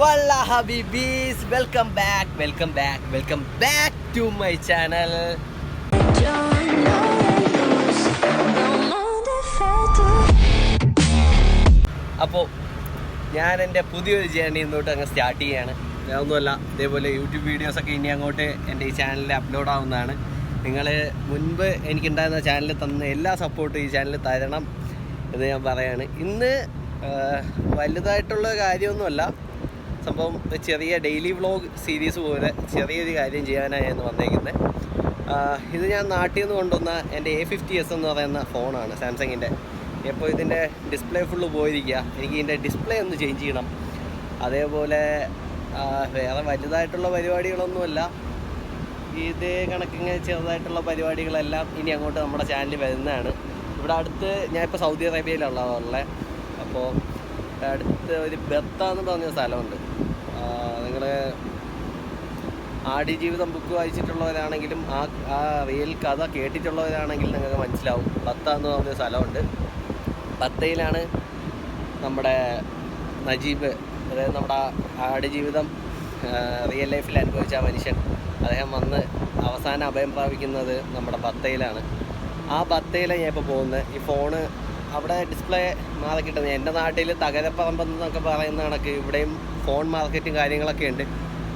വല്ല ഹബീബീസ് welcome back welcome back welcome back to my channel. അപ്പോൾ ഞാൻ എന്റെ പുതിയൊരു ജേണി ഇന്നോട്ട് അങ്ങ് സ്റ്റാർട്ട് ചെയ്യാണ്. ഒന്നുമല്ല ഇതേപോലെ യൂട്യൂബ് വീഡിയോസൊക്കെ ഇനി അങ്ങോട്ട് എന്റെ ഈ ചാനലിൽ അപ്ലോഡ് ആവുന്നതാണ്. നിങ്ങൾ മുൻപ് എനിക്കുണ്ടായിരുന്ന ചാനലിൽ തന്ന എല്ലാ സപ്പോർട്ടും ഈ ചാനലിൽ തരണം എന്ന് ഞാൻ പറയാണ്. ഇന്ന് വലുതായിട്ടുള്ള കാര്യമൊന്നുമല്ല. സംഭവം ചെറിയ ഡെയിലി വ്ളോഗ് സീരീസ് പോലെ ചെറിയൊരു കാര്യം ചെയ്യാനാണ് ഞാൻ വന്നേക്കുന്നത്. ഇത് ഞാൻ നാട്ടിൽ നിന്ന് കൊണ്ടുവന്ന എന്റെ എ ഫിഫ്റ്റി എസ് എന്ന് പറയുന്ന ഫോണാണ് സാംസങ്ങിന്റെ. ഇപ്പോൾ ഇതിന്റെ ഡിസ്പ്ലേ ഫുള്ള് പോയിരിക്കുക. എനിക്ക് ഇതിന്റെ ഡിസ്പ്ലേ ഒന്ന് ചേഞ്ച് ചെയ്യണം. അതേപോലെ വേറെ വലുതായിട്ടുള്ള പരിപാടികളൊന്നുമല്ല. ഇതേ കണക്കിങ്ങനെ ചെറുതായിട്ടുള്ള പരിപാടികളെല്ലാം ഇനി അങ്ങോട്ട് നമ്മുടെ ചാനലിൽ വരുന്നതാണ്. ഇവിടെ അടുത്ത് ഞാൻ ഇപ്പോൾ സൗദി അറേബ്യയിലുള്ളതുള്ളത് അപ്പോൾ അടുത്ത് ഒരു ബത്ത എന്ന് പറഞ്ഞ സ്ഥലമുണ്ട്. നിങ്ങൾ ആടുജീവിതം ബുക്ക് വായിച്ചിട്ടുള്ളവരാണെങ്കിലും ആ ആ റിയൽ കഥ കേട്ടിട്ടുള്ളവരാണെങ്കിൽ നിങ്ങൾക്ക് മനസ്സിലാവും. ബത്ത എന്ന് പറഞ്ഞ സ്ഥലമുണ്ട്. ബത്തയിലാണ് നമ്മുടെ നജീബ് അതായത് നമ്മുടെ ആടുജീവിതം റിയൽ ലൈഫിൽ അനുഭവിച്ച മനുഷ്യൻ. അദ്ദേഹം വന്ന് അവസാന അഭയം പ്രാപിക്കുന്നത് നമ്മുടെ ബത്തയിലാണ്. ആ ബത്തയിലാണ് ഞാൻ ഇപ്പോൾ പോകുന്നത്. ഈ ഫോണ് അവിടെ ഡിസ്പ്ലേ മാറി കിട്ടുന്നത് എന്റെ നാട്ടിൽ തകരപ്പറമ്പെന്നൊക്കെ പറയുന്ന കണക്ക് ഇവിടെയും ഫോൺ മാർക്കറ്റും കാര്യങ്ങളൊക്കെ ഉണ്ട്.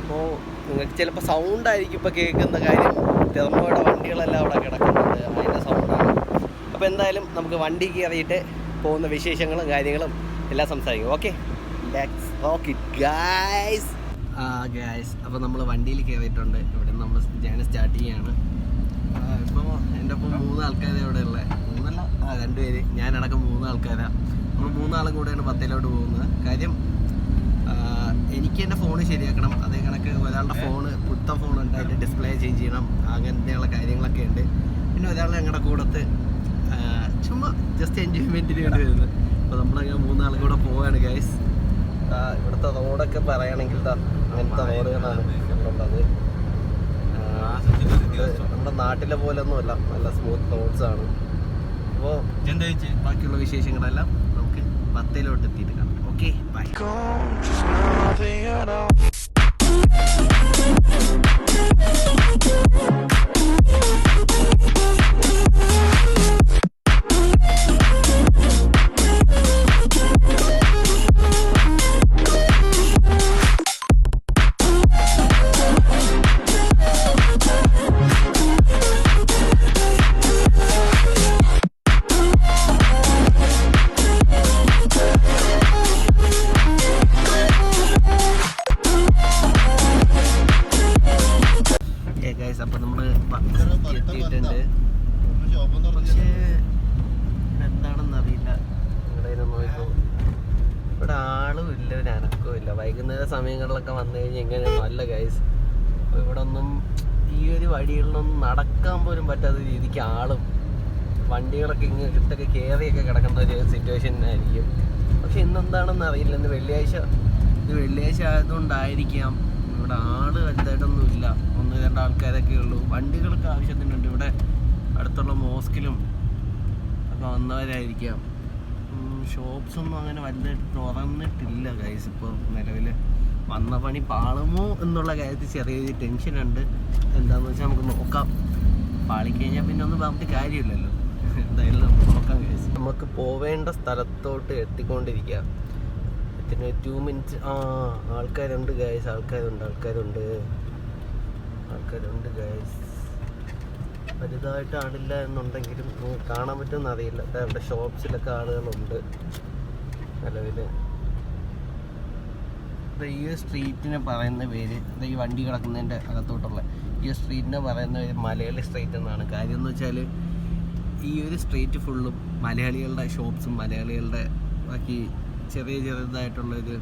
അപ്പോൾ നിങ്ങൾക്ക് ചിലപ്പോൾ സൗണ്ടായിരിക്കും ഇപ്പോൾ കേൾക്കുന്ന കാര്യം. തെർമോയുടെ വണ്ടികളെല്ലാം അവിടെ കിടക്കുന്നുണ്ട്. അതിന്റെ സൗണ്ടാണ് അപ്പോൾ എന്തായാലും നമുക്ക് വണ്ടി കയറിയിട്ട് പോകുന്ന വിശേഷങ്ങളും കാര്യങ്ങളും എല്ലാം സംസാരിക്കും. ഓക്കെ ഗായ്സ് ആ അപ്പോൾ നമ്മൾ വണ്ടിയിൽ കയറിയിട്ടുണ്ട്. ഇവിടെ നമ്മൾ ഞാൻ സ്റ്റാർട്ട് ചെയ്യാണ്. ഇപ്പോൾ എന്റെ ഒപ്പം മൂന്ന് ആൾക്കാരെ ഇവിടെ ഉള്ളത് മൂന്നല്ല ആ രണ്ടുപേര് ഞാനടക്കം മൂന്ന് ആൾക്കാരാണ് നമ്മൾ മൂന്നാളും കൂടെയാണ് പത്തയിലോട്ട് പോകുന്നത്. കാര്യം എനിക്ക് എന്റെ ഫോൺ ശരിയാക്കണം. അതേ കണക്ക് ഒരാളുടെ ഫോണ് പുത്ത ഉണ്ട് അതിന്റെ ഡിസ്പ്ലേ ചേഞ്ച് ചെയ്യണം. അങ്ങനെയുള്ള കാര്യങ്ങളൊക്കെ ഉണ്ട്. പിന്നെ ഒരാൾ ഞങ്ങളുടെ കൂടത്ത് ചുമ്മാ ജസ്റ്റ് എൻജോയ്മെന്റിന് വേണ്ടി വരുന്നത് അപ്പോൾ നമ്മളങ്ങനെ മൂന്നാളും കൂടെ പോവാണ് ഗൈസ് ഇവിടുത്തെ റോഡൊക്കെ പറയുകയാണെങ്കിൽ അങ്ങനത്തെ റോഡുകളാണ് ഉള്ളത് നമ്മുടെ നാട്ടിലെ പോലെ ഒന്നുമല്ല. നല്ല സ്മൂത്ത് റോഡ്സ് ആണ്. അപ്പോൾ ബാക്കിയുള്ള വിശേഷങ്ങളെല്ലാം നമുക്ക് പത്തയിലോട്ട് എത്തിയിട്ട് കാണാം. ഓക്കെ ബൈ എത്തിയിട്ടുണ്ട് പക്ഷേ എന്താണെന്ന് അറിയില്ല ഇവിടെ ആളും ഇല്ല ഒരു അനക്കവും ഇല്ല. വൈകുന്നേര സമയങ്ങളിലൊക്കെ വന്നു കഴിഞ്ഞാൽ എങ്ങനെയാണ് നല്ല ഗൈസ് അപ്പോൾ ഇവിടെ ഒന്നും ഈ ഒരു വഴികളിലൊന്നും നടക്കാൻ പോലും പറ്റാത്ത രീതിക്ക് ആളും വണ്ടികളൊക്കെ ഇങ്ങനെ ഇട്ടൊക്കെ കയറിയൊക്കെ കിടക്കുന്ന ഒരു സിറ്റുവേഷൻ ആയിരിക്കും. പക്ഷെ ഇന്നെന്താണെന്ന് അറിയില്ല ഇന്ന് വെള്ളിയാഴ്ച ഇത് വെള്ളിയാഴ്ച ആയതുകൊണ്ടായിരിക്കാം ഇവിടെ ആൾ ഇല്ല. ഒന്ന് രണ്ട് ആൾക്കാരൊക്കെ ഉള്ളൂ. വണ്ടികൾക്ക് ആവശ്യത്തിനുണ്ട്. ഇവിടെ അടുത്തുള്ള മോസ്കിലും ഒക്കെ വന്നവരായിരിക്കാം. ഷോപ്സ് ഒന്നും അങ്ങനെ വലുതായിട്ട് തുറന്നിട്ടില്ല ഗൈസ് ഇപ്പോൾ നിലവിൽ വന്ന പണി പാളുമോ എന്നുള്ള കാര്യത്തിൽ ചെറിയൊരു ടെൻഷനുണ്ട്. എന്താണെന്ന് വെച്ചാൽ നമുക്ക് നോക്കാം. പാളിക്കഴിഞ്ഞാൽ പിന്നെ ഒന്നും പറഞ്ഞിട്ട് കാര്യമില്ലല്ലോ. എന്തായാലും നമുക്ക് നോക്കാം ഗൈസ് നമുക്ക് പോവേണ്ട സ്ഥലത്തോട്ട് എത്തിക്കൊണ്ടിരിക്കുക പിന്നെ ടു മിനിറ്റ്സ് ആ ആൾക്കാരുണ്ട് ഗൈസ് ആൾക്കാരുണ്ട് ആൾക്കാരുണ്ട്. ആൾക്കാരുണ്ട് ഗൈസ് വലുതായിട്ട് ആളില്ല എന്നുണ്ടെങ്കിലും കാണാൻ പറ്റുമെന്ന് അറിയില്ല. അവിടെ ഷോപ്സിലൊക്കെ ആളുകളുണ്ട് നിലവിൽ ഈ സ്ട്രീറ്റിനെ പറയുന്ന പേര് ഈ വണ്ടി കിടക്കുന്നതിന്റെ അകത്തോട്ടുള്ള ഈ സ്ട്രീറ്റിനെ പറയുന്ന പേര് മലയാളി സ്ട്രീറ്റ് എന്നാണ്. കാര്യം എന്ന് വെച്ചാൽ ഈ ഒരു സ്ട്രീറ്റ് ഫുള്ളും മലയാളികളുടെ ഷോപ്സും മലയാളികളുടെ ബാക്കി ചെറിയ ചെറുതായിട്ടുള്ളൊരു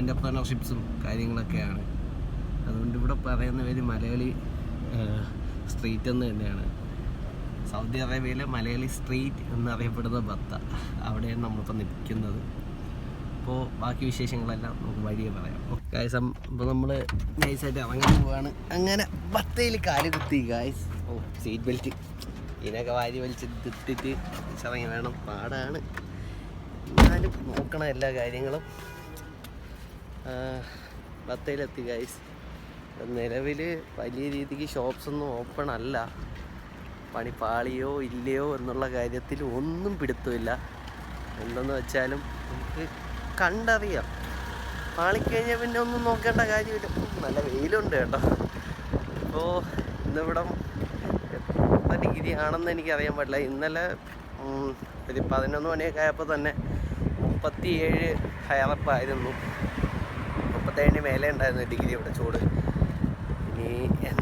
എന്റർപ്രണർഷിപ്സും കാര്യങ്ങളൊക്കെയാണ്. അതുകൊണ്ട് ഇവിടെ പറയുന്ന പേര് മലയാളി സ്ട്രീറ്റ് എന്ന് തന്നെയാണ്. സൗദി അറേബ്യയിലെ മലയാളി സ്ട്രീറ്റ് എന്നറിയപ്പെടുന്ന ബത്ത. അവിടെയാണ് നമ്മളിപ്പോൾ നിൽക്കുന്നത്. അപ്പോൾ ബാക്കി വിശേഷങ്ങളെല്ലാം നമുക്ക് വഴിയെ പറയാം. ഗായ്സ് അപ്പോൾ നമ്മൾ നൈസായിട്ട് ഇറങ്ങാൻ പോവാണ്. അങ്ങനെ ബത്തയിൽ കാൽ കുത്തി ഗായ്സ് ഓ സീറ്റ് ബെൽറ്റ് ഇതിനൊക്കെ വാരി വലിച്ച് തിത്തിട്ട് ഇറങ്ങി വേണം പാടാണ്. എന്നാലും നോക്കണം എല്ലാ കാര്യങ്ങളും. ബത്തയിലെത്തി ഗൈസ് നിലവിൽ വലിയ രീതിക്ക് ഷോപ്സ് ഒന്നും ഓപ്പൺ അല്ല. പണി പാളിയോ ഇല്ലയോ എന്നുള്ള കാര്യത്തിൽ ഒന്നും പിടുത്തമില്ല. എന്തെന്ന് വെച്ചാലും നമുക്ക് കണ്ടറിയാം. പാളിക്കഴിഞ്ഞാൽ പിന്നെ ഒന്നും നോക്കേണ്ട കാര്യമില്ല. നല്ല വെയിലുണ്ട് കേട്ടോ. അപ്പോൾ ഇന്നിവിടം എത്ര ഡിഗ്രി ആണെന്ന് എനിക്കറിയാൻ പാടില്ല ഇന്നലെ ഒരു പതിനൊന്ന് മണിയൊക്കെ ആയപ്പോൾ തന്നെ മുപ്പത്തിയേഴ് ഹയറപ്പായിരുന്നു മുപ്പത്തേഴിന് മേലെ ഉണ്ടായിരുന്നു ഡിഗ്രി ഇവിടെ ചൂട്.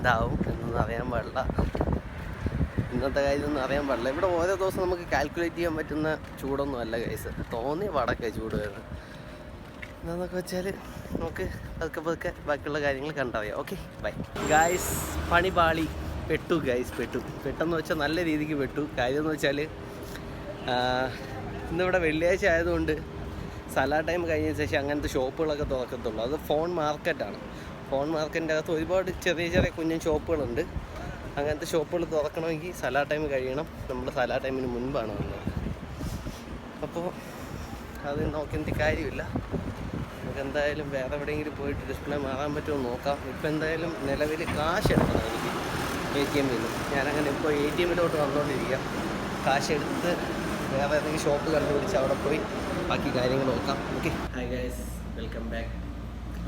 എന്താവും എന്നൊന്നും അറിയാൻ പാടില്ല. ഇന്നത്തെ കാര്യമൊന്നും അറിയാൻ പാടില്ല. ഇവിടെ ഓരോ ദിവസം നമുക്ക് കാൽക്കുലേറ്റ് ചെയ്യാൻ പറ്റുന്ന ചൂടൊന്നും അല്ല കേസ് തോന്നിയ വടക്കെ ചൂട് വരുന്നത് വെച്ചാൽ നമുക്ക് പതുക്കെ പതുക്കെ ബാക്കിയുള്ള കാര്യങ്ങൾ കണ്ടറിയാം. ഓക്കെ ബൈ ഗായ്സ് പണിപാളി പെട്ടു ഗായ്സ് പെട്ടു. പെട്ടെന്ന് വെച്ചാൽ നല്ല രീതിക്ക് പെട്ടു. കാര്യം എന്ന് വെച്ചാൽ ഇന്നിവിടെ വെള്ളിയാഴ്ച ആയതുകൊണ്ട് സലാ ടൈം കഴിഞ്ഞ ശേഷം അങ്ങനത്തെ ഷോപ്പുകളൊക്കെ തുറക്കത്തുള്ളൂ. അത് ഫോൺ മാർക്കറ്റാണ് ഫോൺ മാർക്കറ്റിന്റെ അകത്ത് ഒരുപാട് ചെറിയ ചെറിയ കുഞ്ഞു ഷോപ്പുകളുണ്ട് അങ്ങനത്തെ ഷോപ്പുകൾ തുറക്കണമെങ്കിൽ സലാ ടൈം കഴിയണം. നമ്മൾ സലാ ടൈമിന് മുൻപാണ് വന്നത്. അപ്പോൾ അത് നോക്കേണ്ട കാര്യമില്ല. നമുക്ക് എന്തായാലും വേറെ എവിടെയെങ്കിലും പോയിട്ട് ഡിസ്പ്ലേ മാറാൻ പറ്റുമോ നോക്കാം. ഇപ്പം എന്തായാലും നിലവിൽ കാശ് എടുക്കണം എനിക്ക് എ ടി എമ്മിൽ നിന്ന്. ഞാനങ്ങനെ ഇപ്പോൾ എ ടി എമ്മിലോട്ട് വന്നുകൊണ്ടിരിക്കാം കാശ് എടുത്ത് വേറെ ഏതെങ്കിലും ഷോപ്പ് കണ്ടുപിടിച്ച് അവിടെ പോയി ബാക്കി കാര്യങ്ങൾ നോക്കാം. Okay hi guys welcome back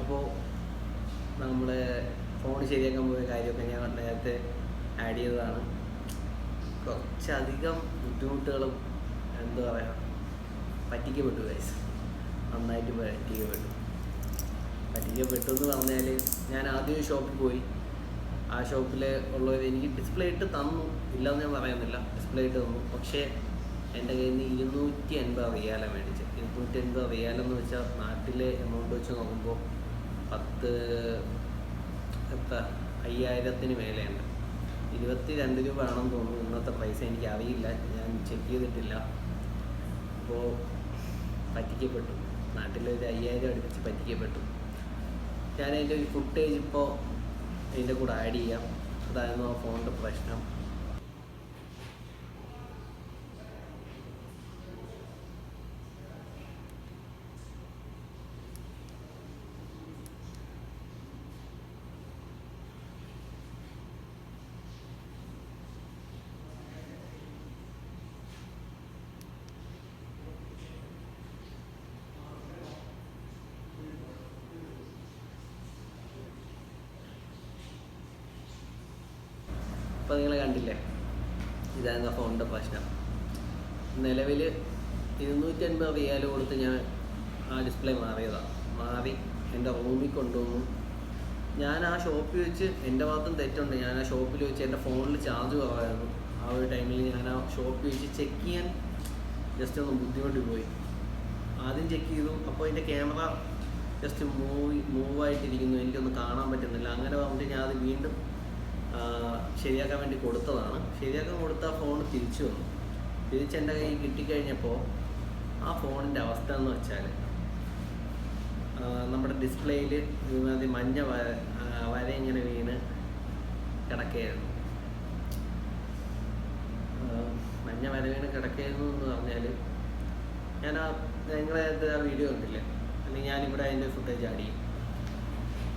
അപ്പോൾ നമ്മൾ ഫോൺ ശരിയാക്കാൻ പോയ കാര്യമൊക്കെ ഞാൻ നേരത്തെ ആഡ് ചെയ്തതാണ്. കുറച്ചധികം ബുദ്ധിമുട്ടുകളും എന്താ പറയുക പറ്റിക്കപ്പെട്ടു ഗൈസ് നന്നായിട്ട് പറ്റിക്കപ്പെട്ടു. പറ്റിക്കപ്പെട്ടു എന്ന് പറഞ്ഞാൽ ഞാൻ ആദ്യം ഷോപ്പിൽ പോയി. ആ ഷോപ്പിൽ ഉള്ളവർ എനിക്ക് ഡിസ്പ്ലേ ഇട്ട് തന്നു. ഇല്ലെന്ന് ഞാൻ പറയുന്നില്ല. ഡിസ്പ്ലേ ഇട്ട് തന്നു. പക്ഷേ എന്റെ കയ്യിൽ നിന്ന് ഇരുന്നൂറ്റി എൺപത് റിയാലാണ് മേടിച്ചത്. ഇരുന്നൂറ്റി എൺപത് റിയാലെന്ന് വെച്ചാൽ നാട്ടിലെ എമൗണ്ട് വെച്ച് നോക്കുമ്പോൾ പത്ത് എത്ര അയ്യായിരത്തിന് മേലെയുണ്ട്. ഇരുപത്തി രണ്ട് രൂപ ആണെന്ന് തോന്നുന്നു. ഇന്നത്തെ പൈസ എനിക്ക് അറിയില്ല ഞാൻ ചെക്ക് ചെയ്തിട്ടില്ല. അപ്പോൾ പറ്റിക്കപ്പെട്ടു. നാട്ടിലൊരു അയ്യായിരം അടുപ്പിച്ച് പറ്റിക്കപ്പെട്ടു. ഞാൻ അതിന്റെ ഒരു ഫുട്ടേജ് ഇപ്പോൾ അതിന്റെ കൂടെ ആഡ് ചെയ്യാം. അതായിരുന്നു ആ ഫോണിന്റെ പ്രശ്നം. ഇപ്പോൾ നിങ്ങൾ കണ്ടില്ലേ? ഇതായിരുന്നു ആ ഫോണിന്റെ പ്രശ്നം. നിലവിൽ ഇരുന്നൂറ്റി അൻപത് റിയാൽ കൊടുത്ത് ഞാൻ ആ ഡിസ്പ്ലേ മാറിയതാണ് മാറി എന്റെ റൂമിൽ കൊണ്ടുവന്നു. ഞാൻ ആ ഷോപ്പിൽ വെച്ച് എന്റെ ഭാഗത്തും തെറ്റുണ്ട്. ഞാൻ ആ ഷോപ്പിൽ വെച്ച് എന്റെ ഫോണിൽ ചാർജ് കുറവായിരുന്നു. ആ ഒരു ടൈമിൽ ഞാൻ ആ ഷോപ്പിൽ വെച്ച് ചെക്ക് ചെയ്യാൻ ജസ്റ്റ് ഒന്ന് ബുദ്ധിമുട്ടി പോയി. ആദ്യം ചെക്ക് ചെയ്തു. അപ്പോൾ എന്റെ ക്യാമറ ജസ്റ്റ് മൂവ് മൂവായിട്ടിരിക്കുന്നു എനിക്കൊന്ന് കാണാൻ പറ്റുന്നില്ല. അങ്ങനെ പറഞ്ഞിട്ട് ഞാൻ അത് വീണ്ടും ശരിയാക്കാൻ വേണ്ടി കൊടുത്തതാണ്. ശരിയാക്കാൻ കൊടുത്ത ഫോൺ തിരിച്ചു വന്നു. തിരിച്ച് എന്റെ കയ്യിൽ കിട്ടിക്കഴിഞ്ഞപ്പോൾ ആ ഫോണിന്റെ അവസ്ഥ എന്ന് വെച്ചാൽ നമ്മുടെ ഡിസ്പ്ലേയിൽ അത് മഞ്ഞ വര ഇങ്ങനെ വീണ് കിടക്കുകയായിരുന്നു. മഞ്ഞ വര വീണ് കിടക്കുകയായിരുന്നു എന്ന് പറഞ്ഞാൽ ഞാൻ ആ നിങ്ങളെ ആ വീഡിയോ ഉണ്ടല്ലേ അല്ലെങ്കിൽ ഞാനിവിടെ അതിന്റെ ഫുട്ടേജ് ആടി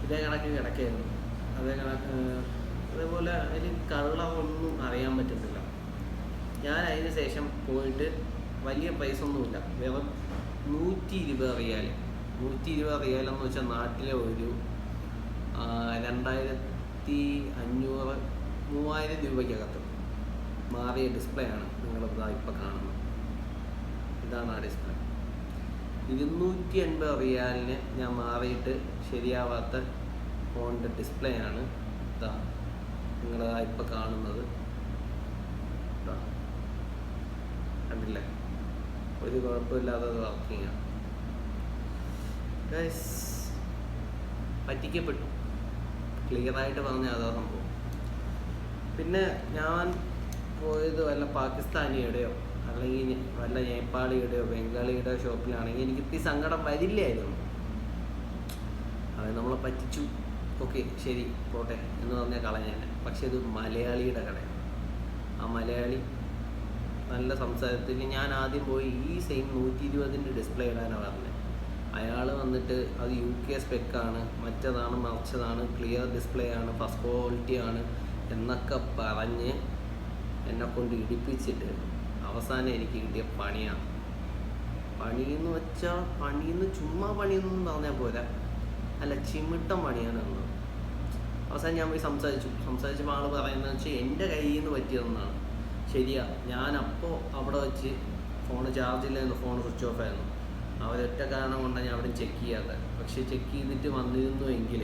ഇതേ കണക്ക് കിടക്കുകയായിരുന്നു. അതേ കണക്ക് അതേപോലെ അതിൽ കള്ളമൊന്നും അറിയാൻ പറ്റത്തില്ല. ഞാൻ അതിന് ശേഷം പോയിട്ട് വലിയ പൈസ ഒന്നുമില്ല. വെറും നൂറ്റി ഇരുപത് റിയാൽ നൂറ്റി ഇരുപത് റിയാൽ എന്ന് വെച്ചാൽ നാട്ടിലെ ഒരു രണ്ടായിരത്തി അഞ്ഞൂറ് മൂവായിരം രൂപയ്ക്കകത്ത് മാറിയ ഡിസ്പ്ലേ ആണ് നിങ്ങളിതാ ഇപ്പം കാണുന്നത് ഇതാണ് ആ ഡിസ്പ്ലേ ഇരുന്നൂറ്റി എൺപത് റിയാലിന് ഞാൻ മാറിയിട്ട് ശരിയാവാത്ത ഫോണിന്റെ ഡിസ്പ്ലേ ആണ് ഇതാ നിങ്ങൾ ഇപ്പം കാണുന്നത്. കണ്ടില്ലേ? ഒരു കുഴപ്പമില്ലാതെ Guys, പറ്റിക്കപ്പെട്ടു. ക്ലിയർ ആയിട്ട് പറഞ്ഞ അതാ സംഭവം പിന്നെ ഞാൻ പോയത് വല്ല പാകിസ്ഥാനിയുടെയോ അല്ലെങ്കിൽ വല്ല നേപ്പാളിയുടെയോ ബംഗാളിയുടെയോ ഷോപ്പിലാണെങ്കിൽ എനിക്ക് ഈ സങ്കടം വരില്ലായിരുന്നു. അത് നമ്മളെ പറ്റിച്ചു. ഓക്കെ ശരി പോട്ടെ എന്ന് പറഞ്ഞാൽ കളഞ്ഞാൽ പക്ഷെ ഇത് മലയാളിയുടെ കടയാണ് ആ മലയാളി നല്ല സംസാരത്തിൽ ഞാൻ ആദ്യം പോയി ഈ സെയിം നൂറ്റി ഇരുപതിന്റെ ഡിസ്പ്ലേ ഇടാനാണ് പറഞ്ഞത് അയാൾ വന്നിട്ട് അത് യു കെ സ്പെക്കാണ് മറ്റതാണ് മറിച്ചതാണ് ക്ലിയർ ഡിസ്പ്ലേ ആണ് ഫസ്റ്റ് ക്വാളിറ്റി ആണ് എന്നൊക്കെ പറഞ്ഞ് എന്നെ കൊണ്ട് ഇടിപ്പിച്ചിട്ട് അവസാനം എനിക്ക് കിട്ടിയ പണിയാണ്. പണിയെന്ന് വെച്ചാൽ പണിയെന്ന് ചുമ്മാ പണിയെന്നും പറഞ്ഞാൽ പോരാ. അല്ല ചിമിട്ടം പണിയാണ് എന്ന് അവസാനം ഞാൻ പോയി സംസാരിച്ചു. സംസാരിച്ചപ്പോൾ ആൾ പറയുന്നത് വെച്ചാൽ എന്റെ കയ്യിൽ നിന്ന് പറ്റിയതെന്നാണ് ശരിയാ ഞാൻ അപ്പോൾ അവിടെ വെച്ച് ഫോൺ ചാർജ് ചാർജില്ലായിരുന്നു ഫോൺ സ്വിച്ച് ഓഫ് ആയിരുന്നു. അവരൊറ്റ കാരണം കൊണ്ടാണ് ഞാൻ അവിടെ ചെക്ക് ചെയ്യാത്ത പക്ഷെ ചെക്ക് ചെയ്തിട്ട് വന്നിരുന്നു എങ്കിൽ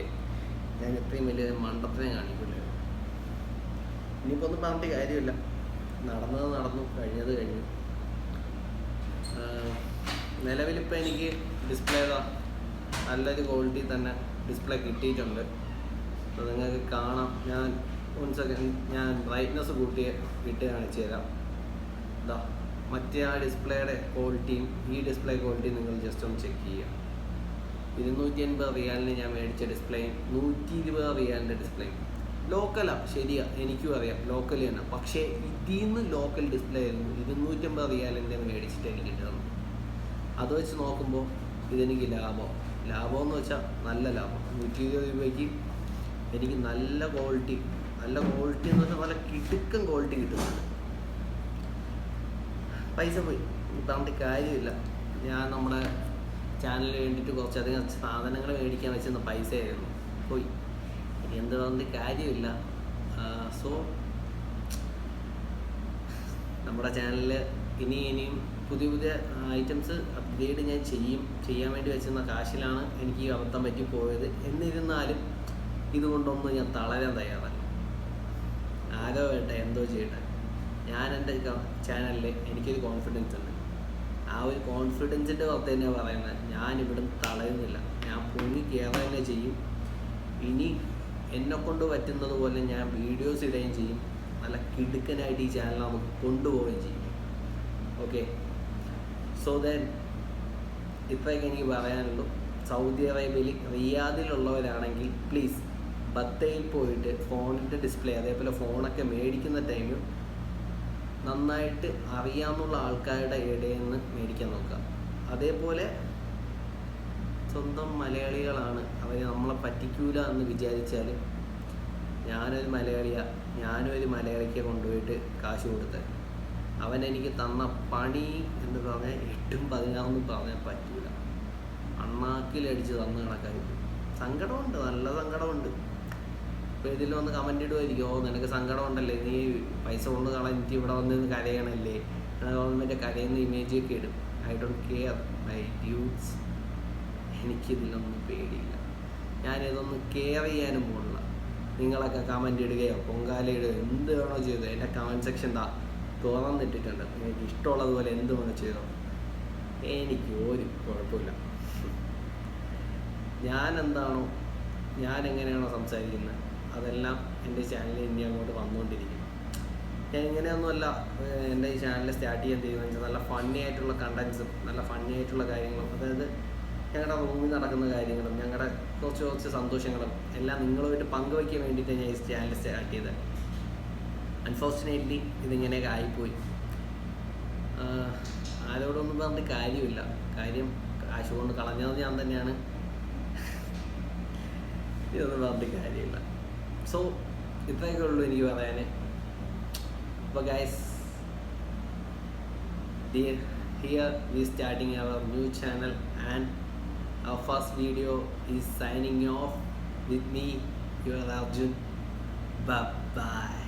ഞാൻ ഇത്രയും വലിയ മണ്ടത്തിനെ കാണിക്കില്ലായിരുന്നു. ഇനിയിപ്പോൾ ഒന്നും പറഞ്ഞിട്ട് കാര്യമില്ല. നടന്നത് നടന്നു കഴിഞ്ഞത് കഴിഞ്ഞു. നിലവിലിപ്പോൾ എനിക്ക് ഡിസ്പ്ലേ നല്ലൊരു ക്വാളിറ്റി തന്നെ ഡിസ്പ്ലേ കിട്ടിയിട്ടുണ്ട്. അപ്പോൾ നിങ്ങൾക്ക് കാണാം. ഞാൻ ഒന്ന് സെക്കൻഡ് ഞാൻ ബ്രൈറ്റ്നസ് കൂട്ടി ഇട്ട് കാണിച്ചു തരാം. ഇതാ മറ്റേ ആ ഡിസ്പ്ലേയുടെ ക്വാളിറ്റിയും ഈ ഡിസ്പ്ലേ ക്വാളിറ്റിയും നിങ്ങൾ ജസ്റ്റ് ഒന്ന് ചെക്ക് ചെയ്യുക. ഇരുന്നൂറ്റി അൻപത് റിയാലിന് ഞാൻ മേടിച്ച ഡിസ്പ്ലേയും നൂറ്റി ഇരുപത് റിയാലിന്റെ ഡിസ്പ്ലേയും ലോക്കലാണ് ശരിയാ എനിക്കും അറിയാം ലോക്കൽ തന്നെ. പക്ഷേ ഇതിൽ നിന്ന് ലോക്കൽ ഡിസ്പ്ലേ ആയിരുന്നു ഇരുന്നൂറ്റമ്പത് റിയാലിന്റെ മേടിച്ചിട്ട് എനിക്ക് കിട്ടുന്നു അത് വെച്ച് നോക്കുമ്പോൾ ഇതെനിക്ക് ലാഭം. ലാഭം എന്ന് വെച്ചാൽ നല്ല ലാഭം. നൂറ്റി ഇരുപത് രൂപയ്ക്ക് എനിക്ക് നല്ല ക്വാളിറ്റി നല്ല ക്വാളിറ്റി എന്ന് പറഞ്ഞാൽ നല്ല കിടുക്കൻ ക്വാളിറ്റി കിട്ടുന്നുണ്ട്. പൈസ പോയി. പറഞ്ഞിട്ട് കാര്യമില്ല. ഞാൻ നമ്മുടെ ചാനലിന് വേണ്ടിയിട്ട് കുറച്ചധികം സാധനങ്ങൾ മേടിക്കാൻ വെച്ചിരുന്ന പൈസയായിരുന്നു. പോയി. ഇനി എന്ത് പറഞ്ഞിട്ട് കാര്യമില്ല. സോ നമ്മുടെ ചാനലിൽ ഇനി ഇനിയും പുതിയ പുതിയ ഐറ്റംസ് അപ്ഗ്രേഡ് ഞാൻ ചെയ്യും. ചെയ്യാൻ വേണ്ടി വെച്ചിരുന്ന കാശിലാണ് എനിക്ക് ഈ അബദ്ധം പറ്റി പോയത്. എന്നിരുന്നാലും ഇതുകൊണ്ടൊന്നും ഞാൻ തളരാൻ തയ്യാറല്ല. ആരോ വേണ്ട എന്തോ ചെയ്യട്ടെ. ഞാൻ എന്റെ ചാനലിൽ എനിക്കൊരു കോൺഫിഡൻസ് ഉണ്ട്. ആ ഒരു കോൺഫിഡൻസിന്റെ പുറത്ത് തന്നെയാണ് പറയുന്നത്. ഞാൻ ഇവിടെ തളയുന്നില്ല ഞാൻ പൊങ്ങി കയറുക തന്നെ ചെയ്യും. ഇനി എന്നെ കൊണ്ട് പറ്റുന്നത് പോലെ ഞാൻ വീഡിയോസ് ഇടുകയും ചെയ്യും. നല്ല കിടുക്കനായിട്ട് ഈ ചാനൽ നമുക്ക് കൊണ്ടുപോവുകയും ചെയ്യും. ഓക്കെ സോ ദെൻ ഇത്രയൊക്കെ എനിക്ക് പറയാനുള്ളൂ. സൗദി അറേബ്യയിൽ റിയാദിലുള്ളവരാണെങ്കിൽ പ്ലീസ് ബത്തയിൽ പോയിട്ട് ഫോണിന്റെ ഡിസ്പ്ലേ അതേപോലെ ഫോണൊക്കെ മേടിക്കുന്ന ടൈമിൽ നന്നായിട്ട് അറിയാവുന്ന ആൾക്കാരുടെ ഇടയിൽ നിന്ന് മേടിക്കാൻ നോക്കുക. അതേപോലെ സ്വന്തം മലയാളികളാണ് അവർ നമ്മളെ പറ്റിക്കൂല എന്ന് വിചാരിച്ചാൽ ഞാനൊരു മലയാളിയാ ഞാനും ഒരു മലയാളിക്ക് കൊണ്ടുപോയിട്ട് കാശ് കൊടുത്ത് അവൻ എനിക്ക് തന്ന പണി എന്ന് പറഞ്ഞാൽ എട്ടും പതിനാറൊന്നും പറഞ്ഞാൽ പറ്റൂല. അണ്ണാക്കിലടിച്ച് തന്ന കണക്കായി സങ്കടമുണ്ട് നല്ല സങ്കടമുണ്ട്. ഇതിൽ വന്ന് കമന്റ് ഇടുമായിരിക്കും ഓ നിനക്ക് സങ്കടം ഉണ്ടല്ലേ നീ പൈസ കൊണ്ട് കളഞ്ഞിട്ട് ഇവിടെ വന്ന് കരയണല്ലേ? ഗവൺമെന്റ് കരയുന്ന ഇമേജ് ഒക്കെ ഇടും. I don't care my dudes എനിക്കിതിലൊന്നും പേടിയില്ല. ഞാനിതൊന്നും കെയർ ചെയ്യാനും പോണില്ല. നിങ്ങളൊക്കെ കമന്റ് ഇടുകയോ പൊങ്കാല ഇടുകയോ എന്ത് വേണോ ചെയ്തോ എന്റെ കമന്റ് സെക്ഷൻ താ തുറന്നിട്ടിട്ടുണ്ട്. എനിക്ക് ഇഷ്ടമുള്ളതുപോലെ എന്ത് വേണോ ചെയ്തോ. എനിക്ക് ഒരു കുഴപ്പമില്ല. ഞാൻ എന്താണോ ഞാൻ എങ്ങനെയാണോ സംസാരിക്കുന്നത് അതെല്ലാം എന്റെ ചാനലിൽ ഇനി അങ്ങോട്ട് വന്നുകൊണ്ടിരിക്കുന്നു ഞാൻ ഇങ്ങനെയൊന്നുമല്ല എന്റെ ഈ ചാനൽ സ്റ്റാർട്ട് ചെയ്യാൻ തീരുമാനിച്ചത് നല്ല ഫണ്ണി ആയിട്ടുള്ള കണ്ടൻസും നല്ല ഫണ്ണി ആയിട്ടുള്ള കാര്യങ്ങളും അതായത് ഞങ്ങളുടെ റൂമിൽ നടക്കുന്ന കാര്യങ്ങളും ഞങ്ങളുടെ കുറച്ച് കുറച്ച് സന്തോഷങ്ങളും എല്ലാം നിങ്ങളുമായിട്ട് പങ്കുവയ്ക്കാൻ വേണ്ടിയിട്ട് ഞാൻ ഈ ചാനൽ സ്റ്റാർട്ട് ചെയ്തത്. അൺഫോർച്ചുനേറ്റ്ലി ഇതിങ്ങനെയൊക്കെ ആയിപ്പോയി. ആരോടൊന്നും പറഞ്ഞിട്ട് കാര്യമില്ല. കാര്യം കാശ് കൊണ്ട് കളഞ്ഞത് ഞാൻ തന്നെയാണ്. ഇതൊന്നും പറഞ്ഞിട്ട് കാര്യമില്ല. സോ ഇത്രയൊക്കെ ഉള്ളൂ എനിക്ക് പറയാൻ അപ്പോൾ guys here we starting our new channel and our first video is signing off with me your Arjun bye bye